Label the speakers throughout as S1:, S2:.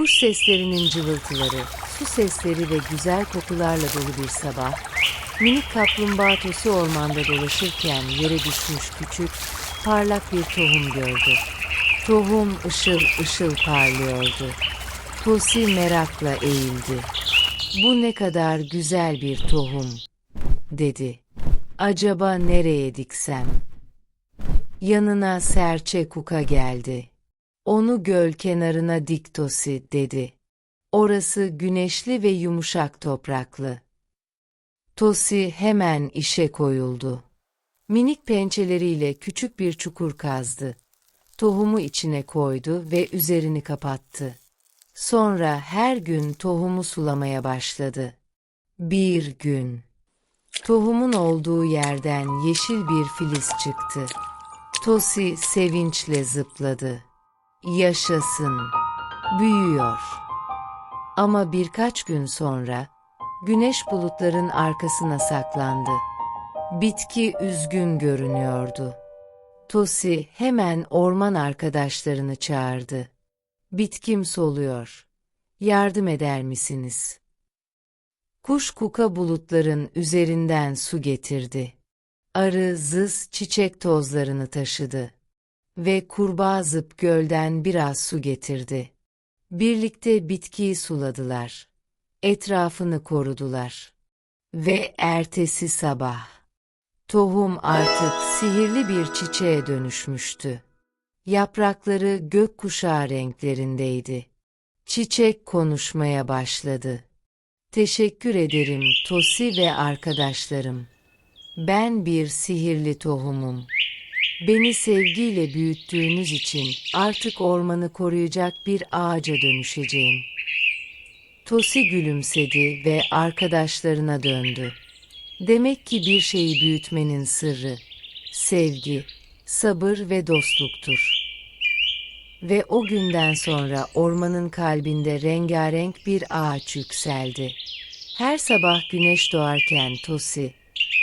S1: Kuş seslerinin cıvıltıları, su sesleri ve güzel kokularla dolu bir sabah, minik kaplumbağa Tosi ormanda dolaşırken yere düşmüş küçük, parlak bir tohum gördü. Tohum ışıl ışıl parlıyordu. Tosi merakla eğildi. Bu ne kadar güzel bir tohum, dedi. Acaba nereye diksem? Yanına serçe kuka geldi. Onu göl kenarına dik Tosi, dedi. Orası güneşli ve yumuşak topraklı. Tosi hemen işe koyuldu. Minik pençeleriyle küçük bir çukur kazdı. Tohumu içine koydu ve üzerini kapattı. Sonra her gün tohumu sulamaya başladı. Bir gün. Tohumun olduğu yerden yeşil bir filiz çıktı. Tosi sevinçle zıpladı. Yaşasın. Büyüyor. Ama birkaç gün sonra güneş bulutların arkasına saklandı. Bitki üzgün görünüyordu. Tosi hemen orman arkadaşlarını çağırdı. Bitkim soluyor. Yardım eder misiniz? Kuş kuka bulutların üzerinden su getirdi. Arı zız çiçek tozlarını taşıdı. Ve kurbağa zıp gölden biraz su getirdi. Birlikte bitkiyi suladılar. Etrafını korudular. Ve ertesi sabah, tohum artık sihirli bir çiçeğe dönüşmüştü. Yaprakları gökkuşağı renklerindeydi. Çiçek konuşmaya başladı. Teşekkür ederim Tosi ve arkadaşlarım. Ben bir sihirli tohumum. Beni sevgiyle büyüttüğünüz için artık ormanı koruyacak bir ağaca dönüşeceğim. Tosi gülümsedi ve arkadaşlarına döndü. Demek ki bir şeyi büyütmenin sırrı, sevgi, sabır ve dostluktur. Ve o günden sonra ormanın kalbinde rengarenk bir ağaç yükseldi. Her sabah güneş doğarken Tosi,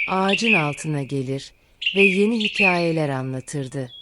S1: ağacın altına gelir ve yeni hikayeler anlatırdı.